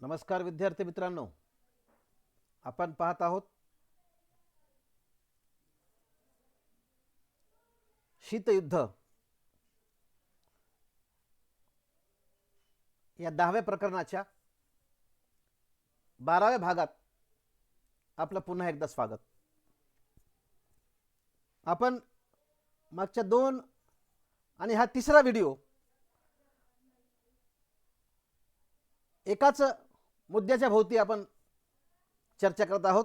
नमस्कार विद्यार्थी मित्रांनो. आपण पाहत आहोत शीतयुद्ध. या दहाव्या प्रकरणाच्या बाराव्या भागात आपलं पुन्हा एकदा स्वागत. आपण मागच्या दोन आणि हा तिसरा व्हिडिओ एकाच मुद्द्याच्या भोवती आपण चर्चा करत आहोत.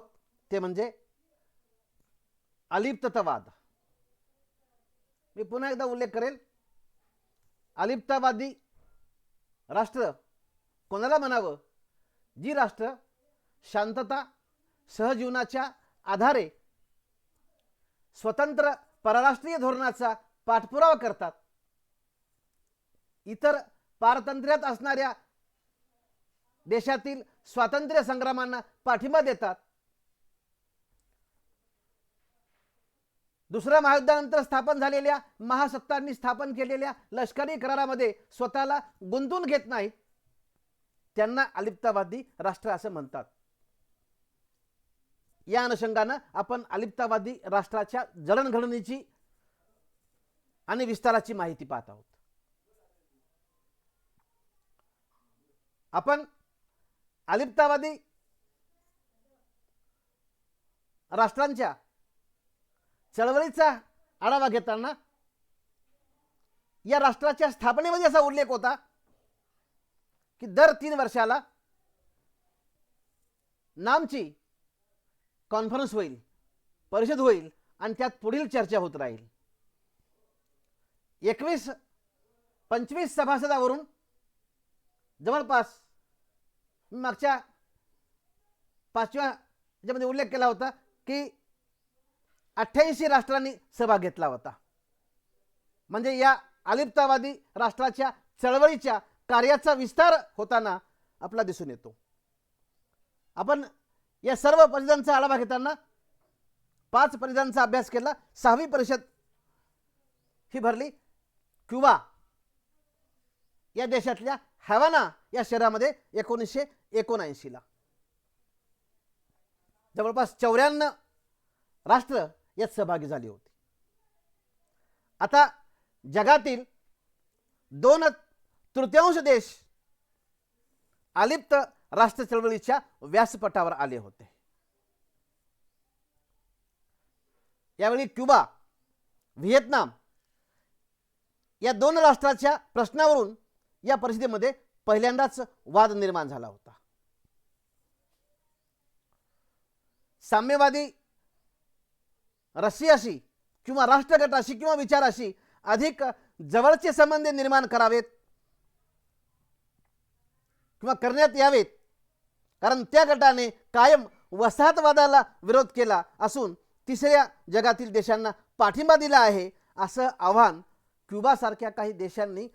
ते म्हणजे अलिप्ततावाद. मी पुन्हा एकदा उल्लेख करेल. अलिप्तावादी राष्ट्र कोणाला म्हणावं? जी राष्ट्र शांतता सहजीवनाच्या आधारे स्वतंत्र परराष्ट्रीय धोरणाचा पाठपुरावा करतात. इतर पारतंत्र्यात असणाऱ्या देशातील स्वातंत्र्य संग्रामांना पाठिंबा देतात. दुसऱ्या महायुद्धानंतर स्थापन झालेल्या महासत्तांनी स्थापन केलेल्या लष्करी करारामध्ये स्वतःला गुंतून घेत नाहीत. त्यांना अलिप्तावादी राष्ट्र असं म्हणतात. या अनुषंगानं आपण अलिप्तावादी राष्ट्राच्या जडणघडणीची आणि विस्ताराची माहिती पाहत आहोत. आपण अलिप्तावादी राष्ट्रांच्या चळवळीचा आढावा घेताना या राष्ट्राच्या स्थापनेमध्ये असा उल्लेख होता की दर तीन वर्षाला नामची कॉन्फरन्स होईल परिषद होईल आणि त्यात पुढील चर्चा होत राहील. एकवीस पंचवीस सभासदावरून जवळपास मी मागच्या पाचव्या याच्यामध्ये उल्लेख केला होता की अठ्ठ्याऐंशी राष्ट्रांनी सहभाग घेतला होता. म्हणजे या अलिप्तावादी राष्ट्राच्या चळवळीच्या कार्याचा विस्तार होताना आपला दिसून येतो. आपण या सर्व परिषदांचा आढावा घेताना पाच परिषदांचा अभ्यास केला सहावी परिषद ही भरली. क्युबा या देशातल्या हॅवाना या शहरामध्ये एकोणीसशे एकोणऐंशीला. जवळपास चौऱ्याण्णव राष्ट्र यात सहभागी झाली होती. आता जगातील दोन तृतीयांश देश अलिप्त राष्ट्र चळवळीच्या व्यासपटावर आले होते. यावेळी क्युबा व्हिएतनाम या दोन राष्ट्राच्या प्रश्नावरून या परिस्थितीमध्ये पहिल्यांदाच वाद निर्माण झाला होता. साम्यवादी रशियाशी किंवा राष्ट्रगटाशी किंवा विचाराशी अधिक जवळचे संबंध निर्माण करावेत किंवा करण्यात यावेत. कारण त्या गटाने कायम वसाहतवादाला विरोध केला असून तिसऱ्या जगातील देशांना पाठिंबा दिला आहे असं आव्हान क्युबासारख्या काही देशांनी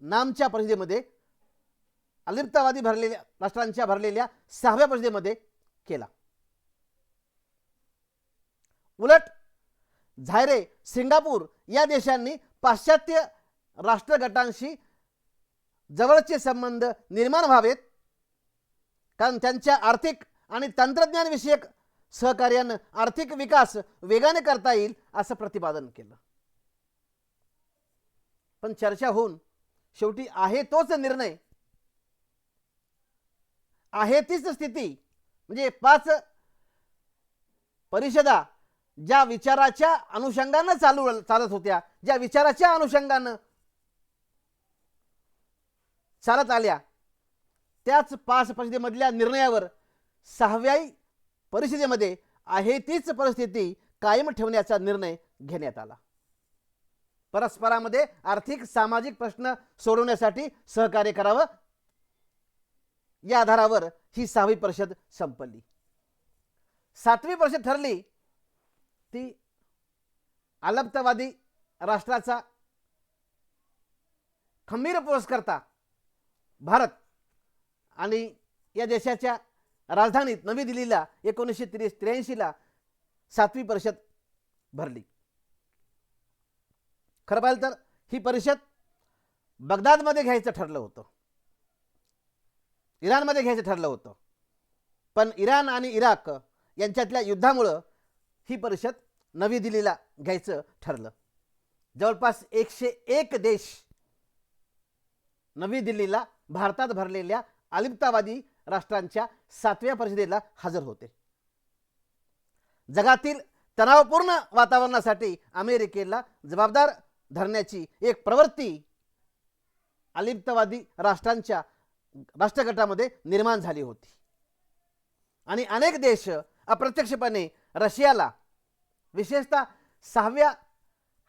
नामच्या परिषदेमध्ये अलिप्तवादी भरलेल्या राष्ट्रांच्या भरलेल्या सहाव्या परिषदेमध्ये केला. उलट झायरे सिंगापूर या देशांनी पाश्चात्य राष्ट्रगटांशी जवळचे संबंध निर्माण व्हावेत कारण त्यांच्या आर्थिक आणि तंत्रज्ञानविषयक सहकार्यानं आर्थिक विकास वेगाने करता येईल असं प्रतिपादन केलं. पण चर्चा होऊन शेवटी आहे तोच निर्णय. आहे तीच स्थिती. म्हणजे पाच परिषदा ज्या विचाराच्या अनुषंगानं चालू चालत होत्या ज्या विचाराच्या अनुषंगानं चालत आल्या त्याच पाच परिषदेमधल्या निर्णयावर सहाव्या परिषदेमध्ये आहे तीच परिस्थिती कायम ठेवण्याचा निर्णय घेण्यात आला. परस्परामध्ये आर्थिक सामाजिक प्रश्न सोडवण्यासाठी सहकार्य करावं. या आधारावर ही सहावी परिषद संपली. सातवी परिषद ठरली ती अलप्तवादी राष्ट्राचा खंबीर पुरस्कर्ता भारत आणि या देशाच्या राजधानीत नवी दिल्लीला एकोणीसशे त्रेस त्र्याऐंशीला सातवी परिषद भरली. खरं पाहिलं तर ही परिषद बगदादमध्ये घ्यायचं ठरलं होतं. इराणमध्ये घ्यायचं ठरलं होतं. पण इराण आणि इराक यांच्यातल्या युद्धामुळं ही परिषद नवी दिल्लीला घ्यायचं ठरलं. जवळपास एकशे एक देश नवी दिल्लीला भारतात भरलेल्या अलिप्तावादी राष्ट्रांच्या सातव्या परिषदेला हजर होते. जगातील तणावपूर्ण वातावरणासाठी अमेरिकेला जबाबदार धरण्याची एक प्रवृत्ती अलिप्तवादी राष्ट्रांच्या राष्ट्रगटामध्ये निर्माण झाली होती. आणि अनेक देश अप्रत्यक्षपणे रशियाला विशेषतः सहाव्या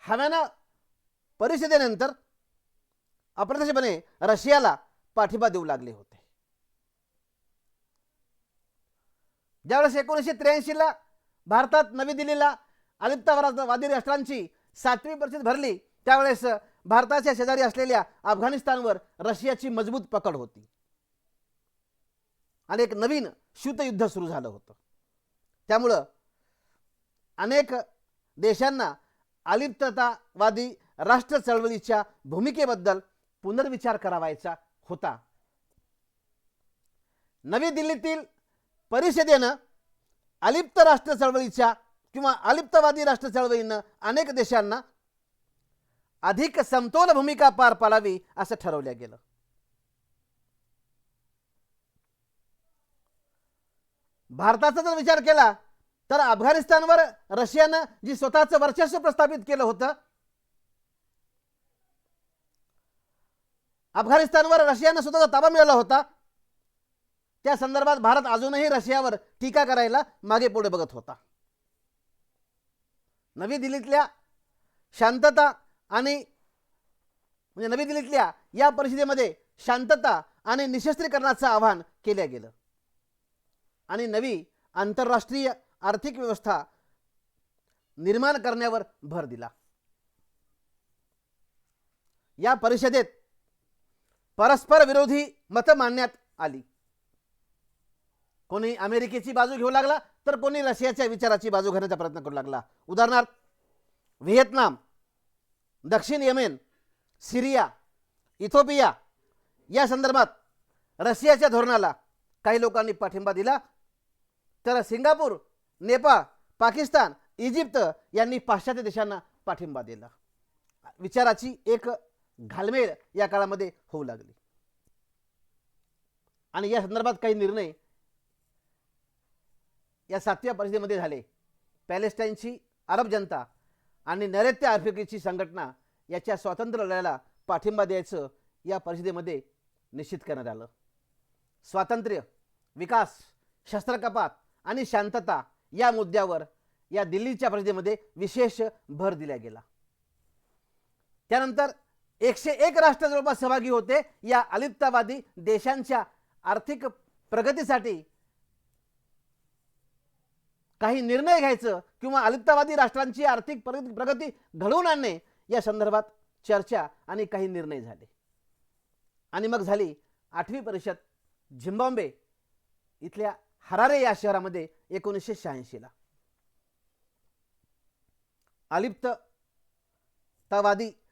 हव्याना परिषदेनंतर अप्रत्यक्षपणे रशियाला पाठिंबा देऊ लागले होते. ज्यावेळेस एकोणीसशे त्र्याऐंशीला भारतात नवी दिल्लीला अलिप्तवादी राष्ट्रांची सातवी परिषद भरली त्यावेळेस भारताच्या शेजारी असलेल्या अफगाणिस्तानवर रशियाची मजबूत पकड होती. आणि एक नवीन शीतयुद्ध सुरू झालं होतं. त्यामुळं अनेक देशांना अलिप्ततावादी राष्ट्र चळवळीच्या भूमिकेबद्दल पुनर्विचार करावायचा होता. नवी दिल्लीतील परिषदेनं अलिप्त राष्ट्र चळवळीच्या किंवा अलिप्तवादी राष्ट्र चळवळीनं अनेक देशांना अधिक समतोल भूमिका पार पाडावी असं ठरवलं गेलं. भारताचा जर विचार केला तर अफगाणिस्तानवर रशियानं जी स्वतःचं वर्चस्व प्रस्थापित केलं होतं अफगाणिस्तानवर रशियानं स्वतःचा ताबा मिळवला होता त्या संदर्भात भारत अजूनही रशियावर टीका करायला मागे पुढे बघत होता. नवी दिल्लीतल्या शांतता आणि म्हणजे नवी दिल्लीतल्या या परिषदेमध्ये शांतता आणि निशस्त्रीकरणाचं आवाहन केलं गेलं. आणि नवी आंतरराष्ट्रीय आर्थिक व्यवस्था निर्माण करण्यावर भर दिला. या परिषदेत परस्पर विरोधी मतं मांडण्यात आली. कोणी अमेरिकेची बाजू घेऊ लागला तर कोणी रशियाच्या विचाराची बाजू घेण्याचा प्रयत्न करू लागला. उदाहरणार्थ व्हिएतनाम दक्षिण यमेन सिरिया इथोपिया या संदर्भात रशियाच्या धोरणाला काही लोकांनी पाठिंबा दिला. तर सिंगापूर नेपाळ पाकिस्तान इजिप्त यांनी पाश्चात्य देशांना पाठिंबा दिला. विचाराची एक घालमेल या काळामध्ये होऊ लागली. आणि या संदर्भात काही निर्णय या सातव्या परिषदेमध्ये झाले. पॅलेस्टाईनची अरब जनता आणि नैऋत्य आफ्रिकेची संघटना याच्या स्वातंत्र्य लढ्याला पाठिंबा द्यायचं या परिषदेमध्ये निश्चित करण्यात आलं. स्वातंत्र्य विकास शस्त्रकपात आणि शांतता या मुद्द्यावर या दिल्लीच्या परिषदेमध्ये विशेष भर दिला गेला. त्यानंतर एकशे एक राष्ट्र जवळपास सहभागी होते या अलिप्तावादी देशांच्या आर्थिक प्रगतीसाठी काही निर्णय घ्यायचं किंवा अलिप्तवादी राष्ट्रांची आर्थिक प्रगती घडवून आणणे या संदर्भात चर्चा आणि काही निर्णय झाले. आणि मग झाली आठवी परिषद झिम्बाब्वे इथल्या हरारे या शहरामध्ये एकोणीसशे शहाऐंशीला अलिप्ततावादी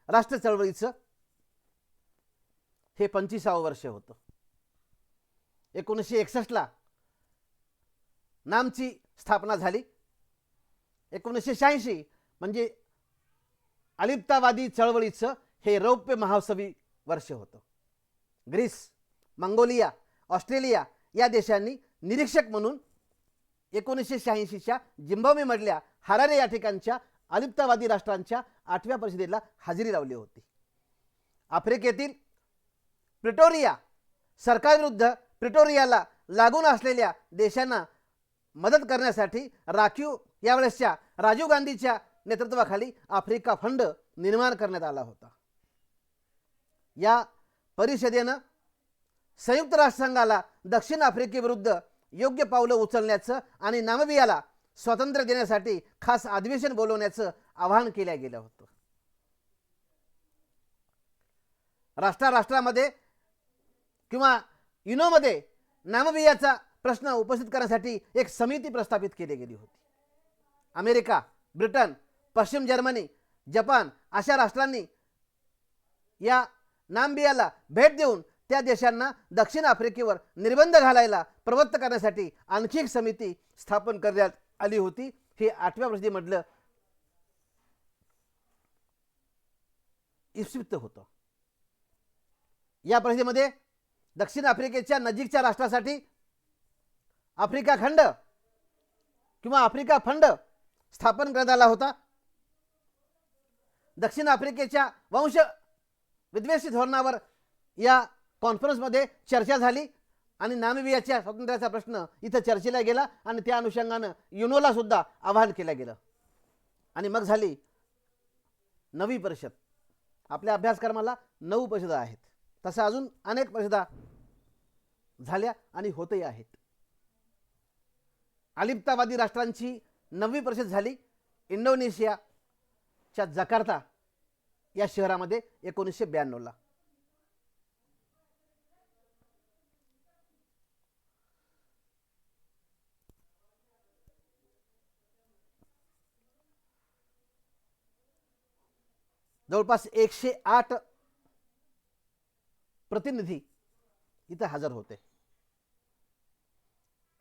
राष्ट्र चळवळीचं हे पंचवीसावं वर्ष होतं. एकोणीसशे एकसष्टला नामची स्थापना झाली. एकोणीसशे शहाऐंशी म्हणजे अलिप्तावादी चळवळीचं हे रौप्य महोत्सवी वर्ष होतं. ग्रीस मंगोलिया ऑस्ट्रेलिया या देशांनी निरीक्षक म्हणून एकोणीसशे शहाऐंशीच्या जिम्बाब्वेमधल्या हरारे या ठिकाणच्या अलिप्तावादी राष्ट्रांच्या आठव्या परिषदेला हजेरी लावली होती. आफ्रिकेतील प्रिटोरिया सरकारविरुद्ध प्रिटोरियाला लागून असलेल्या देशांना मदत करण्यासाठी राखीव यावेळेसच्या राजीव गांधीच्या नेतृत्वाखाली आफ्रिका फंड निर्माण करण्यात आला होता. या परिषदेनं संयुक्त राष्ट्रसंघाला दक्षिण आफ्रिकेविरुद्ध योग्य पावलं उचलण्याचं आणि नामबियाला स्वातंत्र्य देण्यासाठी खास अधिवेशन बोलवण्याचं आवाहन केलं गेलं होतं. राष्ट्राराष्ट्रामध्ये किंवा युनोमध्ये नामबियाचा प्रश्न उपस्थित करण्यासाठी एक समिती प्रस्थापित केली गेली होती. अमेरिका ब्रिटन पश्चिम जर्मनी जपान अशा राष्ट्रांनी या नाम्बियाला भेट देऊन त्या देशांना दक्षिण आफ्रिकेवर निर्बंध घालायला प्रवृत्त करण्यासाठी आणखी एक समिती स्थापन करण्यात आली होती. हे आठव्या परिषदेमधलं इप्सित होतं. या परिषदेमध्ये दक्षिण आफ्रिकेच्या नजीकच्या राष्ट्रासाठी आफ्रिका खंड किंवा आफ्रिका फंड स्थापन करण्यात आला होता. दक्षिण आफ्रिकेच्या वंश विद्वेषी धोरणावर या कॉन्फरन्समध्ये चर्चा झाली आणि नामिबियाच्या स्वातंत्र्याचा प्रश्न इथं चर्चेला गेला आणि त्या अनुषंगानं युनोला सुद्धा आवाहन केलं गेलं. आणि मग झाली नवी परिषद. आपल्या अभ्यासक्रमाला नऊ परिषदा आहेत. तसं अजून अनेक परिषदा झाल्या आणि होतही आहेत. अलिप्तावादी राष्ट्रांची नववी परिषद झाली. इंडोनेशियाच्या जकार्ता या शहरामध्ये एकोणीसशे ब्याण्णवला जवळपास एकशे आठ प्रतिनिधी इथं हजर होते.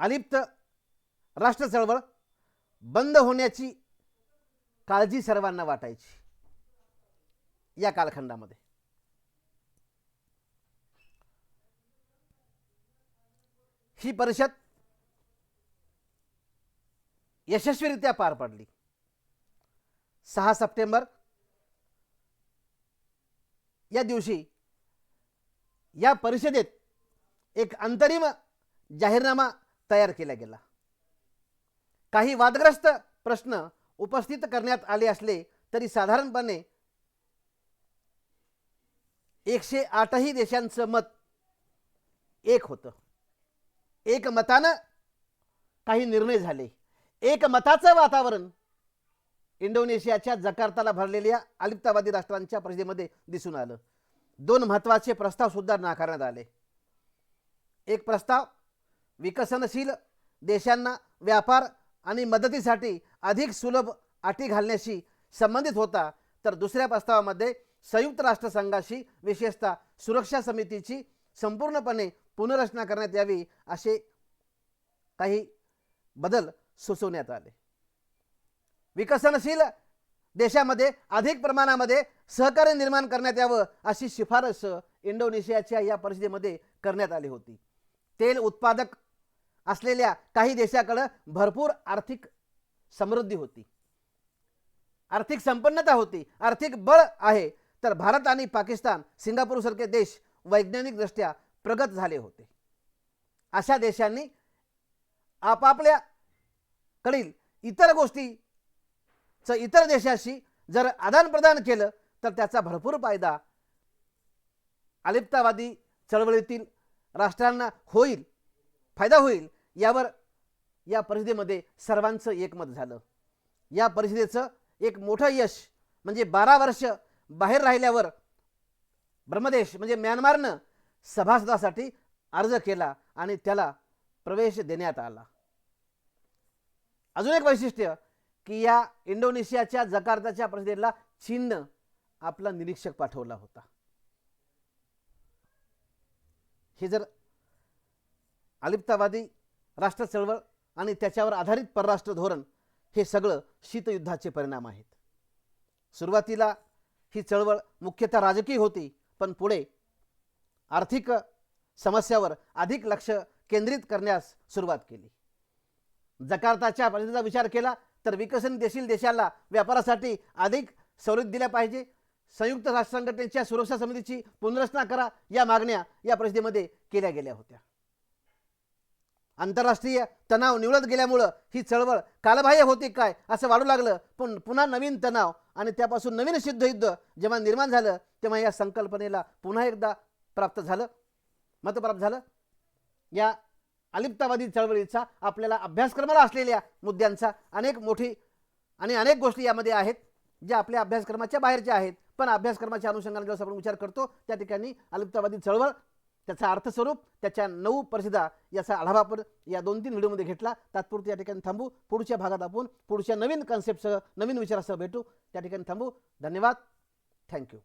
अलिप्त राष्ट्र चळवळ बंद होण्याची काळजी सर्वांना वाटायची. या कालखंडामध्ये. ही परिषद यशस्वीरित्या पार पडली. सहा सप्टेंबर या दिवशी या परिषदेत एक अंतरिम जाहीरनामा तयार केला गेला. काही वादग्रस्त प्रश्न उपस्थित करण्यात आले असले तरी साधारणपणे एकशे आठही देशांचं मत एक होतं. एक मतानं काही निर्णय झाले. एक मताचं वातावरण इंडोनेशियाच्या जकार्ताला भरलेल्या अलिप्तावादी राष्ट्रांच्या परिषदेमध्ये दिसून आलं. दोन महत्त्वाचे प्रस्ताव सुद्धा नाकारण्यात आले. एक प्रस्ताव विकसनशील देशांना व्यापार आणि मदतीसाठी अधिक सुलभ अटी घालण्याशी संबंधित होता. तर दुसऱ्या प्रस्तावामध्ये संयुक्त राष्ट्रसंघाशी विशेषतः सुरक्षा समितीची संपूर्णपणे पुनर्रचना करण्यात यावी असे काही बदल सुचवण्यात आले. विकसनशील देशामध्ये अधिक प्रमाणामध्ये सहकार्य निर्माण करण्यात यावं अशी शिफारस इंडोनेशियाच्या या परिषदेमध्ये करण्यात आली होती. तेल उत्पादक असलेल्या काही देशाकडं भरपूर आर्थिक समृद्धी होती. आर्थिक संपन्नता होती. आर्थिक बळ आहे. तर भारत आणि पाकिस्तान सिंगापूरसारखे देश वैज्ञानिकदृष्ट्या प्रगत झाले होते. अशा देशांनी आपापल्या कडील इतर गोष्टीचं इतर देशाशी जर आदानप्रदान केलं तर त्याचा भरपूर फायदा अलिप्तावादी चळवळीतील राष्ट्रांना होईल फायदा होईल. यावर या परिषदेमध्ये सर्वांचं एकमत झालं. या परिषदेचं एक मोठं यश म्हणजे बारा वर्ष बाहेर राहिल्यावर ब्रह्मदेश म्हणजे म्यानमारनं सभासदासाठी अर्ज केला आणि त्याला प्रवेश देण्यात आला. अजून एक वैशिष्ट्य की या इंडोनेशियाच्या जकार्ताच्या परिषदेला चीननं आपला निरीक्षक पाठवला होता. हे जर अलिप्तावादी राष्ट्र चळवळ आणि त्याच्यावर आधारित परराष्ट्र धोरण हे सगळं शीतयुद्धाचे परिणाम आहेत. सुरुवातीला ही चळवळ मुख्यतः राजकीय होती पण पुढे आर्थिक समस्यावर अधिक लक्ष केंद्रित करण्यास सुरुवात केली. जकार्ताच्या परिस्थितीचा विचार केला तर विकसनशील देशाला व्यापारासाठी अधिक सवलत दिल्या पाहिजे. संयुक्त राष्ट्र संघटनेच्या सुरक्षा समितीची पुनर्रचना करा या मागण्या या परिषदेमध्ये केल्या गेल्या होत्या. आंतरराष्ट्रीय तणाव निवडत गेल्यामुळं ही चळवळ कालबाह्य होती काय असं वाढू लागलं. पण पुन्हा नवीन तणाव आणि त्यापासून नवीन सिद्धयुद्ध जेव्हा निर्माण झालं तेव्हा या संकल्पनेला पुन्हा एकदा प्राप्त झालं. मत प्राप्त झालं. या अलिप्तावादी चळवळीचा आपल्याला अभ्यासक्रमाला असलेल्या मुद्द्यांचा अनेक मोठी आणि अनेक गोष्टी यामध्ये आहेत ज्या आपल्या अभ्यासक्रमाच्या बाहेरच्या आहेत. पण अभ्यासक्रमाच्या अनुषंगाने जेव्हा आपण विचार करतो त्या ठिकाणी अलिप्तावादी चळवळ त्याचा अर्थस्वरूप त्याच्या नऊ परिषदा याचा आढावा आपण या दोन तीन व्हिडिओमध्ये घेतला. तात्पुरती या ठिकाणी थांबू. पुढच्या भागात आपण पुढच्या नवीन कन्सेप्टसह नवीन विचारासह भेटू. त्या ठिकाणी थांबू. धन्यवाद. थँक्यू